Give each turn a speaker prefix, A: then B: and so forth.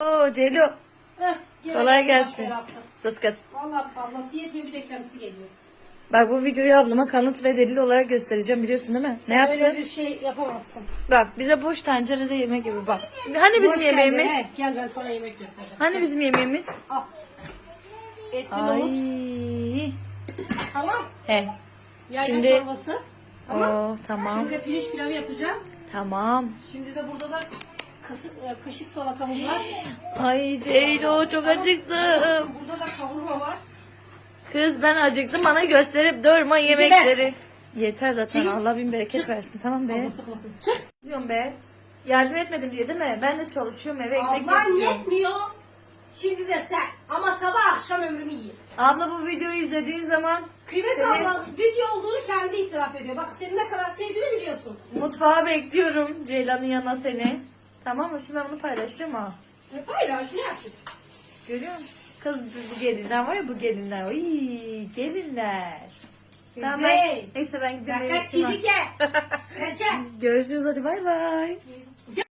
A: Oo Ceylo.
B: Heh,
A: Kolay
B: Allah
A: gelsin.
B: belası.
A: Sus kız.
B: Vallahi ablası yetmiyor bir de kendisi geliyor.
A: Bak bu videoyu ablama kanıt ve delil olarak göstereceğim biliyorsun değil mi? ne
B: Sen
A: yaptın?
B: Öyle bir şey yapamazsın.
A: Bak bize boş tencerede yemek gibi bak. Hani bizim
B: Boş
A: yemeğimiz?
B: geldin, he. Gel ben sana yemek göstereceğim.
A: Hani bizim yemeğimiz?
B: Al. Etli
A: Ay.
B: nohut. Tamam.
A: He.
B: Yayla
A: Şimdi-
B: çorbası. Tamam.
A: Oo tamam.
B: Şimdi de pirinç pilavı yapacağım.
A: Tamam.
B: Şimdi de burada da kasık, e, kaşık salatamız var.
A: Ay Ceylo çok acıktım.
B: Burada da kavurma var.
A: Kız ben acıktım bana gösterip durma yemekleri. Yeter zaten
B: Çık.
A: Allah bin bereket versin tamam be.
B: Ablası kılıklı. Çık.
A: Diyorum be. Yardım etmedim diye değil mi? Ben de çalışıyorum eve ekmek
B: Ablan
A: getiriyorum.
B: yetmiyor. Şimdi de sen. Ama sabah akşam ömrümü yiyin.
A: Abla bu videoyu izlediğin zaman
B: Kıymet
A: Senin-
B: abla video olduğunu kendi itiraf ediyor. Bak seni ne kadar sevdiğini biliyorsun.
A: mutfağa bekliyorum Ceylan'ın yanına seni. Tamam mı? Şimdi ben bunu paylaşacağım ha.
B: E paylaş ne yaptın?
A: Görüyor musun? Kız bu, bu gelinler var ya bu gelinler. Oy gelinler. Tamam ben,
B: Güzel.
A: neyse ben gidiyorum.
B: Kaç kişi? Kaça?
A: Görüşürüz hadi bay bay.